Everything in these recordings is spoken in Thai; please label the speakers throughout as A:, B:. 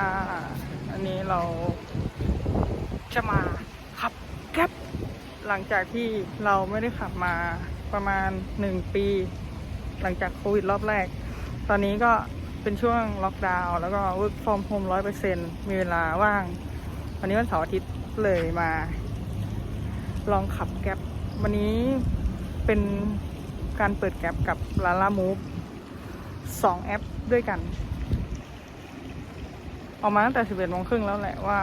A: ค่ะ อันนี้เราจะมาขับแก๊ปหลังจากที่เราไม่ได้ขับมาประมาณหนึ่งปี หลังจากโควิดรอบแรก ตอนนี้ก็เป็นช่วงล็อกดาวน์แล้วก็ work from home ร้อยเปอร์เซ็นมีเวลาว่าง วันนี้วันเสาร์อาทิตย์เลยมา ลองขับแก๊ปวันนี้เป็นการเปิดแก๊ปกับลาลามูฟสองแอปด้วยกัน ออกมาตั้งแต่สิบเอ็ดโมงครึ่งแล้วแหละว่า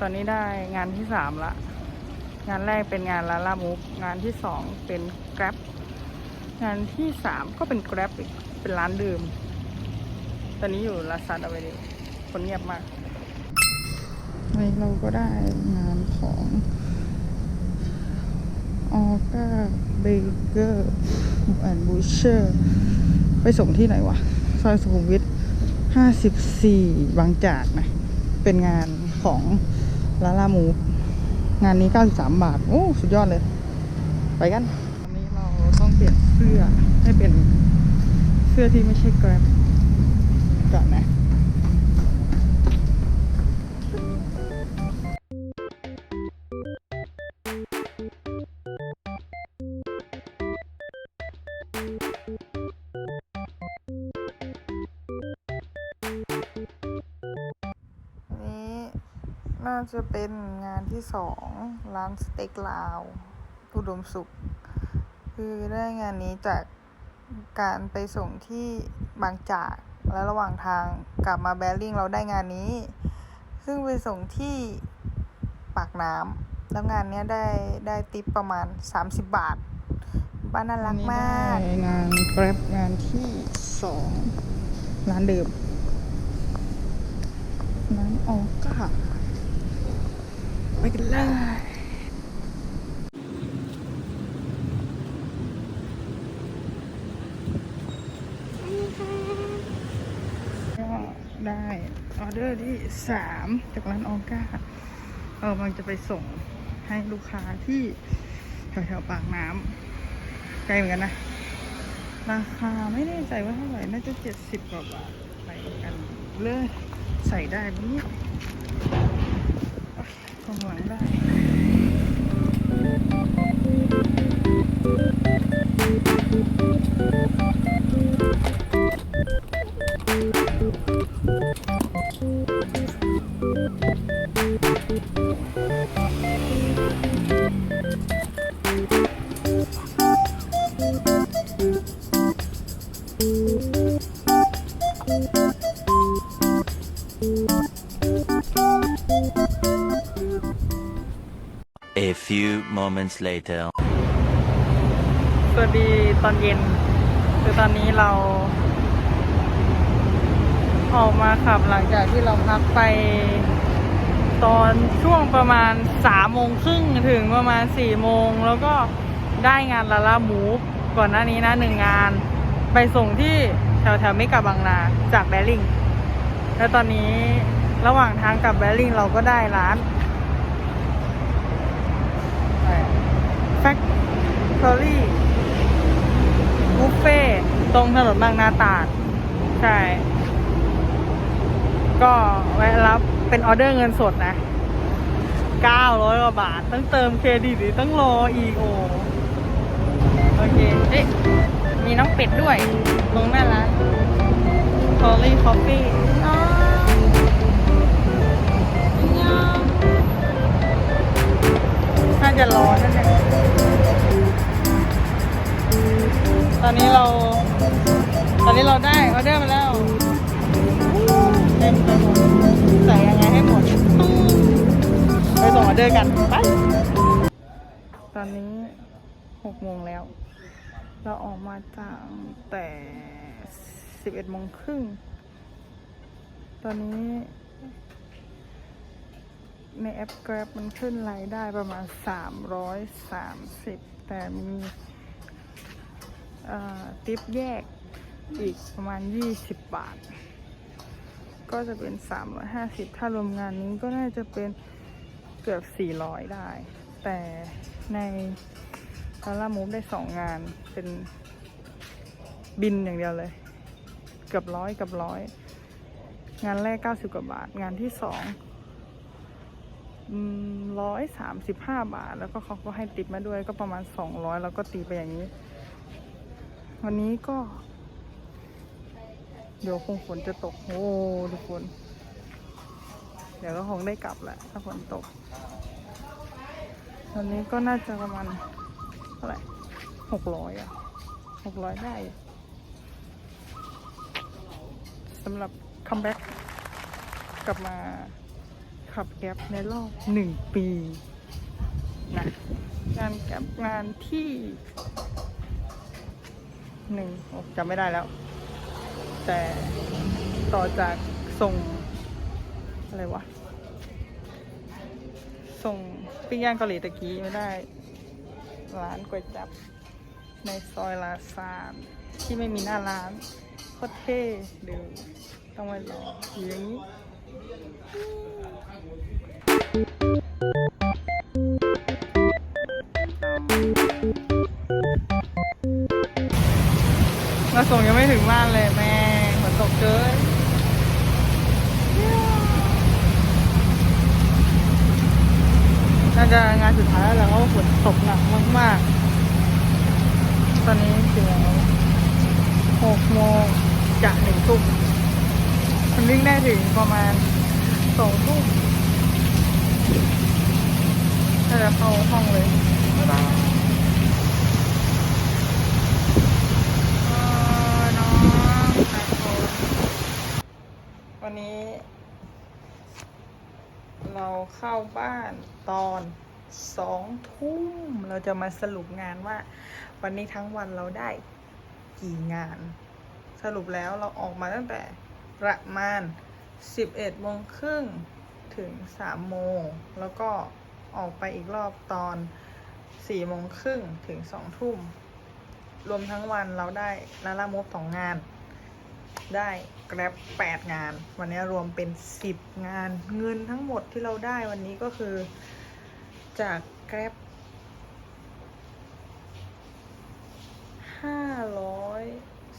A: ตอนนี้ได้งานที่สามละ งานแรกเป็นงานลาลามูฟงานที่สองเป็น Grab งานที่สามก็เป็น Grab อีกเป็นร้านดื่ม ตอนนี้อยู่ลาซาดาเวนิคนเงียบมากงี้เราก็ได้งานของออก้าเบเกอร์แอนด์บูเชอร์ไปส่งที่ไหนวะ ซอยสุขุมวิท ห้าสิบสี่บางจากนะ เป็นงานของลาลามูงานนี้ 93 บาท โอ้ สุดยอดเลย ไปกันวันนี้เราต้องเปลี่ยนเสื้อให้เป็นเสื้อที่ไม่ใช่แกร็บก่อนนะ จะเป็นงานที่สองร้านสเต็กลาว อุดมสุข คือได้งานนี้จากการไปส่งที่บางจากแล้วระหว่างทางกลับมาแบริ่งเราได้งานนี้ ซึ่งไปส่งที่ปากน้ำแล้วงานเนี้ยได้ได้ติปประมาณ 30 บาทบ้านน่ารักมากงานแกร็บงานที่สองร้านเดิมร้านออก้า ไปกันเลยก็ได้ออเดอร์ที่สามจากร้านออก้าเรากำลังจะไปส่งให้ลูกค้าที่แถวๆปากน้ำไกลเหมือนกันนะ ราคาไม่แน่ใจว่าเท่าไหร่ น่าจะเจ็ดสิบกว่าบาทไปกันเลยใส่ได้ไหมเนี่ย ข้าง
B: moments later.
A: สวัสดีตอนเย็น คือตอนนี้เรา ออกมาขับหลังจากที่เราพักไป ตอนช่วงประมาณสามโมงครึ่งถึงประมาณสี่โมง แล้วก็ได้งานลาลาหมูก่อนหน้านี้นะหนึ่งงาน ไปส่งที่แถวแถวๆเมกะบางนาจากแบริ่งแล้วตอนนี้ระหว่างทางกลับแบริ่งเราก็ได้ร้าน แฟคทอรี่บุฟเฟ่ตรงถนนบางนาตราด ใช่ ก็แวะรับเป็นออเดอร์เงินสดนะ900กว่าบาท ต้องเติมเครดิตหรือต้องรออีกโอโอเค เอ๊ะ มีน้องเป็ดด้วยตรงหน้าร้าน c o l l y Coffee จะร้อนนั่นแหละตอนนี้เรา ตอนนี้เราได้ออเดอร์มาแล้วเต็มไปหมดใส่ยังไงให้หมดไปส่งออเดอร์กันไปตอนนี้หกโมงแล้ว เราออกมาจากแต่สิบเอ็ดโมงครึ่งตอนนี้ ป Grab มันขึ้นรายได้ประมาณ 330 แต่มีเอ่อติปแยกอีกประมาณ 20 บาท ก็จะเป็น 350 ถ้ารวมงานนี้ก็น่าจะเป็นเกือบ 400 ได้ แต่ในลาล่ามูฟได้สองงานเป็นบินอย่างเดียวเลย เกือบร้อยเกือบร้อย งานแรกเก้าสิบกว่าบาท งานที่สอง ร้อยสามสิบห้าบาท แล้วก็เขาก็ให้ติปมาด้วยก็ประมาณสองร้อยแล้วก็ตีไปอย่างนี้ วันนี้ก็ เดี๋ยวคงฝนจะตก โอ้ทุกคน เดี๋ยวก็คงได้กลับแหละถ้าฝนตกวันนี้ก็น่าจะประมาณเท่าไหร่หกร้อยอะหกร้อยได้สำหรับคัมแบ็กกลับมา ขับแก๊ปในรอบหนึ่งปีนะงานแก๊ปงานที่หนึ่งจำไม่ได้แล้ว แต่ต่อจากส่ง อะไรวะ ส่งปิ้งย่างเกาหลีตะกี้ไม่ได้ ร้านก๋วยจับ ในซอยลาซานที่ไม่มีหน้าร้านโคตรเท่เดี๋ยวต้องไปรออยู่อย่างนี้ มาส่งยังไม่ถึงบ้านเลยแม่ฝนตกเกินน่าจะงานสุดท้ายแล้วเพราะว่าฝนตกหนักมากๆ ตอนนี้กี่โมงแล้วหกโมงจะหนึ่งทุ่มมันวิ่งได้ถึงประมาณสองทุ่มน่าจะเข้าห้องเลยบ๊ายบายเออน้องสายฝนวันนี้ เข้าบ้านตอนสองทุ่มเราจะมาสรุปงานว่า วันนี้ทั้งวันเราได้กี่งาน สรุปแล้วเราออกมาตั้งแต่ประมาณ 11โมงครึ่งถึง3โมง แล้วก็ออกไปอีกรอบตอน4โมงครึ่งถึง2ทุ่ม รวมทั้งวันเราได้ลาลามบสองงาน ได้แกร็บแปดงาน วันนี้รวมเป็นสิบงาน เงินทั้งหมดที่เราได้วันนี้ก็คือ จากแกร็บห้าร้อย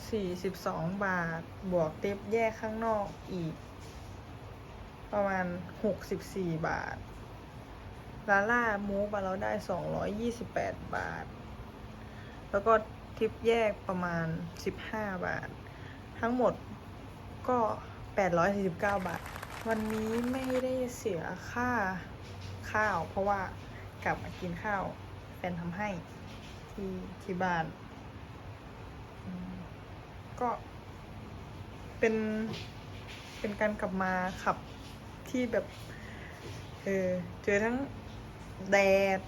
A: สี่สิบสองบาท บวกเต็บแยกข้างนอกอีก ประมาณหกสิบสี่บาท ลาล่ามูฟเราได้สองร้อยยี่สิบแปดบาท แล้วก็ทิปแยกประมาณสิบห้าบาท ทั้งหมดก็ 849 บาท วันนี้ไม่ได้เสียค่าข้าว เพราะว่ากลับมากินข้าวแฟนทำให้ที่ที่บ้าน ก็เป็นเป็นการกลับมาขับที่แบบ เออเจอทั้งแดด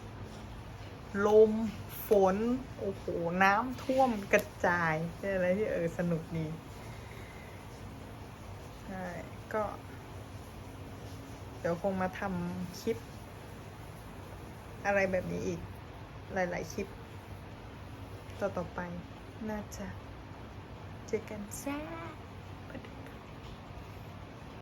A: ลม ฝน โอ้โห น้ำท่วมกระจายเป็นอะไรที่เออสนุกดี ช่ ก็ เดี๋ยวคงมาทำคลิป อะไรแบบนี้อีก หลาย ๆ คลิป ต่อ ๆ ไป น่าจะ เจอกันจ้า